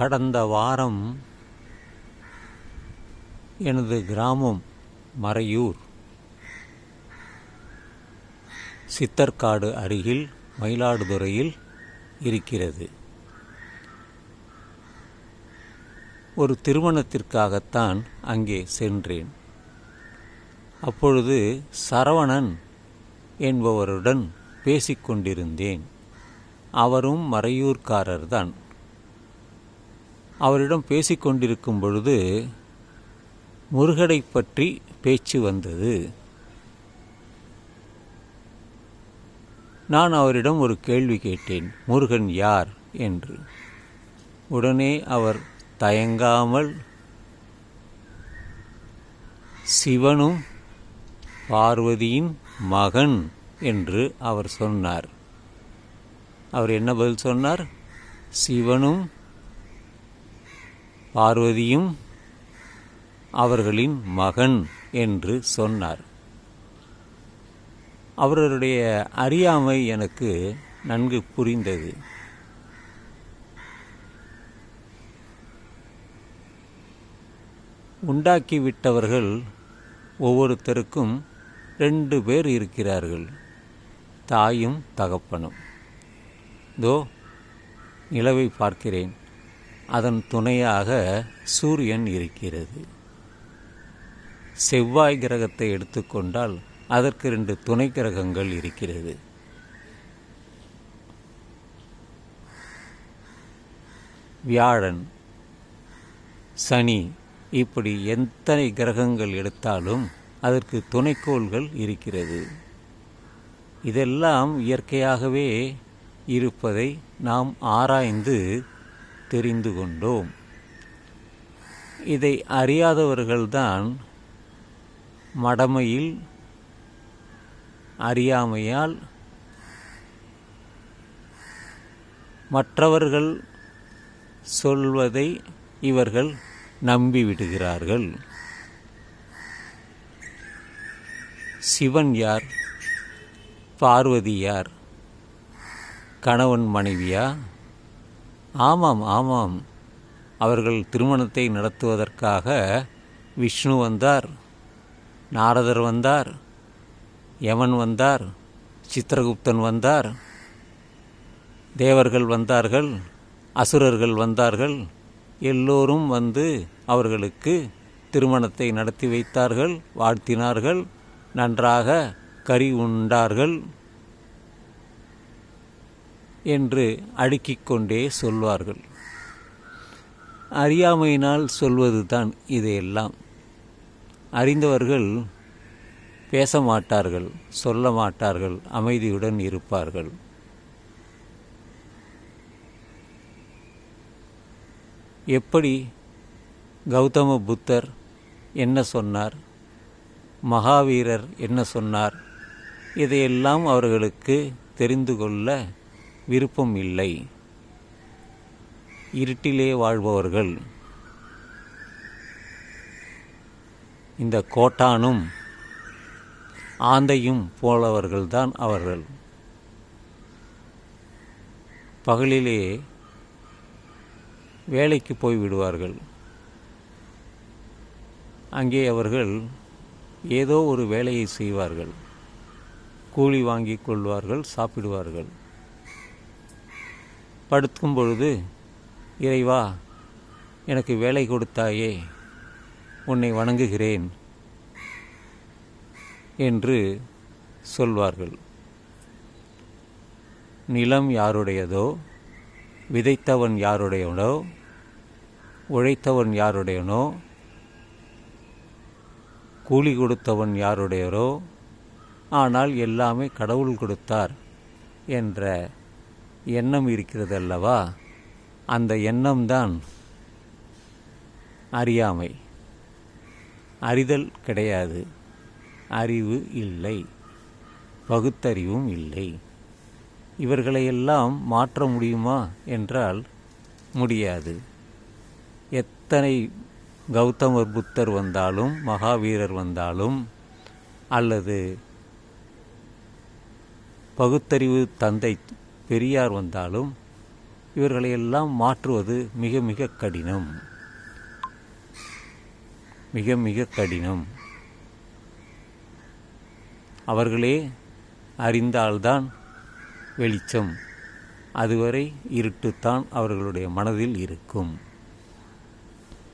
கடந்த வாரம் எனது கிராமம் மறையூர் சித்தர்காடு அருகில் மயிலாடுதுறையில் இருக்கிறது. ஒரு திருமணத்திற்காகத்தான் அங்கே சென்றேன். அப்பொழுது சரவணன் என்பவருடன் பேசிக்கொண்டிருந்தேன். அவரும் மறையூர்காரர்தான். அவரிடம் பேசிக்கொண்டிருக்கும் பொழுது முருகனை பற்றி பேச்சு வந்தது. நான் அவரிடம் ஒரு கேள்வி கேட்டேன் முருகன் யார்? என்று. உடனே அவர் தயங்காமல் சிவனும் பார்வதியின் மகன் என்று அவர் சொன்னார். அவர் என்ன பதில் சொன்னார்? சிவனும் பார்வதியும் அவர்களின் மகன் என்று சொன்னார். அவருடைய அறியாமை எனக்கு நன்கு புரிந்தது. உண்டாக்கிவிட்டவர்கள் ஒவ்வொருத்தருக்கும் ரெண்டு பேர் இருக்கிறார்கள் தாயும் தகப்பனும். தோ நிலவை பார்க்கிறேன். அதன் துணையாக சூரியன் இருக்கிறது. செவ்வாய் கிரகத்தை எடுத்துக்கொண்டால் அதற்கு ரெண்டு துணை கிரகங்கள் இருக்கிறது. வியாழன் சனி இப்படி எத்தனை கிரகங்கள் எடுத்தாலும் அதற்கு துணைக்கோள்கள் இருக்கிறது. இதெல்லாம் இயற்கையாகவே இருப்பதை நாம் ஆராய்ந்து தெரிந்து கொண்டோம். இதை அறியாதவர்கள்தான் மடமையில் அறியாமையால் மற்றவர்கள் சொல்வதை இவர்கள் நம்பிவிடுகிறார்கள். சிவன் யார்? பார்வதி யார்? கணவன் மனைவியா? ஆமாம் ஆமாம். அவர்கள் திருமணத்தை நடத்துவதற்காக விஷ்ணு வந்தார் நாரதர் வந்தார் யமன் வந்தார் சித்திரகுப்தன் வந்தார் தேவர்கள் வந்தார்கள் அசுரர்கள் வந்தார்கள் எல்லோரும் வந்து அவர்களுக்கு திருமணத்தை நடத்தி வைத்தார்கள் வாழ்த்தினார்கள் நன்றாக கறி உண்டார்கள். என்று அடுக்கிக் கொண்டே சொல்வார்கள். அறியாமையினால் சொல்வதுதான் இதையெல்லாம். அறிந்தவர்கள் பேச மாட்டார்கள் சொல்ல மாட்டார்கள் அமைதியுடன் இருப்பார்கள். எப்படி கௌதம புத்தர் என்ன சொன்னார் மகாவீரர் என்ன சொன்னார் இதையெல்லாம் அவர்களுக்கு தெரிந்து கொள்ள விருப்பம் இல்லை. இருட்டிலே வாழ்பவர்கள் இந்த கோட்டானும் ஆந்தையும் போலவர்கள்தான் அவர்கள். பகலிலே வேலைக்கு போய் விடுவார்கள். அங்கே அவர்கள் ஏதோ ஒரு வேலையை செய்வார்கள். கூலி வாங்கி கொள்வார்கள் சாப்பிடுவார்கள். படுத்தும் பொழுது இறைவா எனக்கு வேலை கொடுத்தாயே உன்னை வணங்குகிறேன் என்று சொல்வார்கள். நிலம் யாருடையதோ விதைத்தவன் யாருடையவனோ உழைத்தவன் யாருடையனோ கூலி கொடுத்தவன் யாருடையரோ ஆனால் எல்லாமே கடவுள் கொடுத்தார் என்ற எண்ணம் இருக்கிறது அல்லவா அந்த எண்ணம்தான் அறியாமை. அறிதல் கிடையாது. அறிவு இல்லை. பகுத்தறிவும் இல்லை. இவர்களையெல்லாம் மாற்ற முடியுமா என்றால் முடியாது. எத்தனை கௌதமர் புத்தர் வந்தாலும் மகாவீரர் வந்தாலும் அல்லது பகுத்தறிவு தந்தை பெரியார் வந்தாலும் இவர்களையெல்லாம் மாற்றுவது மிக மிக கடினம். மிக மிக கடினம். அவர்களே அறிந்தால்தான் வெளிச்சம். அதுவரை இருட்டுத்தான் அவர்களுடைய மனதில் இருக்கும்.